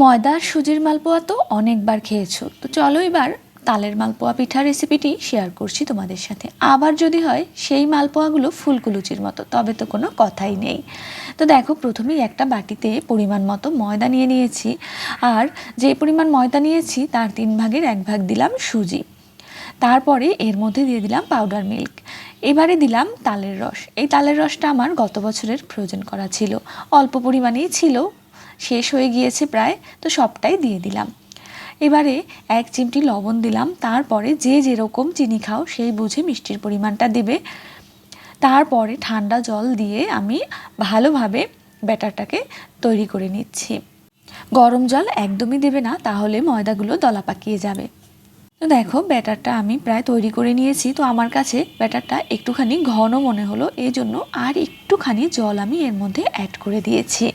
ময়দা আর সুজির মালপোয়া তো অনেকবার খেয়েছো। তো চলো এবার তালের মালপোয়া পিঠা রেসিপিটি শেয়ার করছি তোমাদের সাথে। আবার যদি হয়, সেই মালপোয়াগুলো ফুলকুলুচির মতো, তবে তো কোনো কথাই নেই। তো দেখো, প্রথমেই একটা বাটিতে পরিমাণ মতো ময়দা নিয়ে নিয়েছি। আর যে পরিমাণ ময়দা নিয়েছি, তার তিন ভাগের এক ভাগ দিলাম সুজি। তারপরে এর মধ্যে দিয়ে দিলাম পাউডার মিল্ক এবারে দিলাম তালের রস। এই তালের রসটা আমার গত বছরের প্রয়োজন করা ছিল। অল্প পরিমাণেই ছিল শেষ হয়ে গিয়েছে প্রায়, তো সবটাই দিয়ে দিলাম। এবারে এক চিমটি লবণ দিলাম, তারপরে যে যেরকম চিনি খাও সেই বুঝে মিষ্টির পরিমাণটা দেবে। তারপরে ঠান্ডা জল দিয়ে আমি ভালোভাবে ব্যাটারটাকে তৈরি করে নিচ্ছি। গরম জল একদমই দেবে না, তাহলে ময়দাগুলো দলা পাকিয়ে যাবে। তো দেখো, ব্যাটারটা আমি প্রায় তৈরি করে নিয়েছি, তো আমার কাছে ব্যাটারটা একটুখানি ঘন মনে হলো এই জন্য আর একটুখানি জল আমি এর মধ্যে অ্যাড করে দিয়েছি।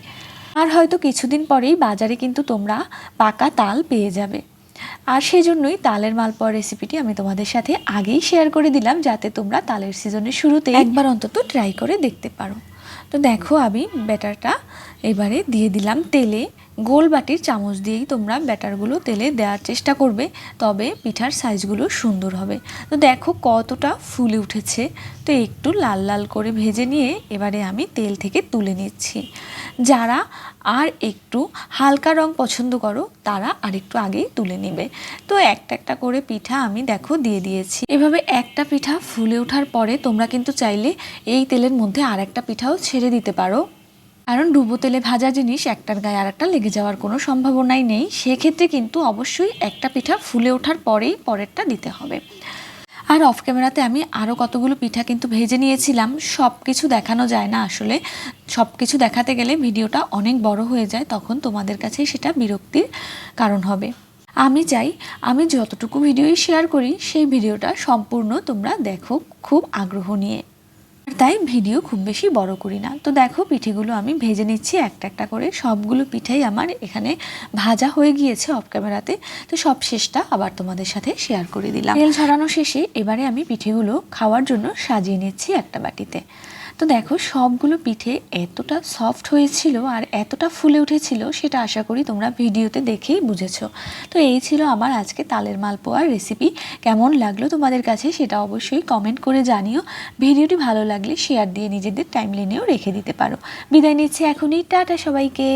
আর হয়তো কিছুদিন পরেই বাজারে কিন্তু তোমরা পাকা তাল পেয়ে যাবে। আর সেই জন্যই তালের মালপোয়া রেসিপিটি আমি তোমাদের সাথে আগেই শেয়ার করে দিলাম, যাতে তোমরা তালের সিজনের শুরুতে একবার অন্তত ট্রাই করে দেখতে পারো। তো দেখো আমি ব্যাটারটা এবারে দিয়ে দিলাম তেলে। গোল বাটির চামচ দিয়েই তোমরা ব্যাটারগুলো তেলে দেওয়ার চেষ্টা করবে, তবে পিঠার সাইজগুলো সুন্দর হবে। তো দেখো কতটা ফুলে উঠেছে। তো একটু লাল লাল করে ভেজে নিয়ে এবারে আমি তেল থেকে তুলে নিচ্ছি। যারা আর একটু হালকা রং পছন্দ করো, তারা আর একটু আগেই তুলে নেবে। তো একটা একটা করে পিঠা আমি দেখো দিয়ে দিয়েছি। এভাবে একটা পিঠা ফুলে ওঠার পরে তোমরা কিন্তু চাইলে এই তেলের মধ্যে আর একটা পিঠাও ছেড়ে দিতে পারো। কারণ ডুবো তেলে ভাজা জিনিস একটার গায়ে আর একটা লেগে যাওয়ার কোনো সম্ভাবনাই নেই। সেক্ষেত্রে কিন্তু অবশ্যই একটা পিঠা ফুলে ওঠার পরেই পরেরটা দিতে হবে। আর অফ ক্যামেরাতে আমি আরও কতগুলো পিঠা কিন্তু ভেজে নিয়েছিলাম। সব কিছু দেখানো যায় না আসলে। সব কিছু দেখাতে গেলে ভিডিওটা অনেক বড় হয়ে যায়, তখন তোমাদের কাছে সেটা বিরক্তির কারণ হবে। আমি চাই আমি যতটুকু ভিডিওই শেয়ার করি, সেই ভিডিওটা সম্পূর্ণ তোমরা দেখো খুব আগ্রহ নিয়ে। তাই ভিডিও খুব বেশি বড় করি না। তো দেখো, পিঠেগুলো আমি ভেজে নিচ্ছি একটা একটা করে। সবগুলো পিঠেই আমার এখানে ভাজা হয়ে গিয়েছে অফ ক্যামেরাতে তো সব শেষটা আবার তোমাদের সাথে শেয়ার করে দিলাম। তেল ছড়ানো শেষে এবারে আমি পিঠেগুলো খাওয়ার জন্য সাজিয়ে নিচ্ছি একটা বাটিতে। তো দেখো, সবগুলো পিঠে এতটা সফট হয়েছিল আর এতটা ফুলে উঠেছিল সেটা আশা করি তোমরা ভিডিওতে দেখেই বুঝেছ। তো এই ছিল আমার আজকে তালের মালপোয়ার রেসিপি কেমন লাগল তোমাদের কাছে সেটা অবশ্যই কমেন্ট করে জানিও। ভিডিওটি ভালো লাগলে শেয়ার দিয়ে নিজেদের টাইম লেনেও রেখে দিতে পারো। বিদায় নিচ্ছি এখনই। টাটা সবাইকে।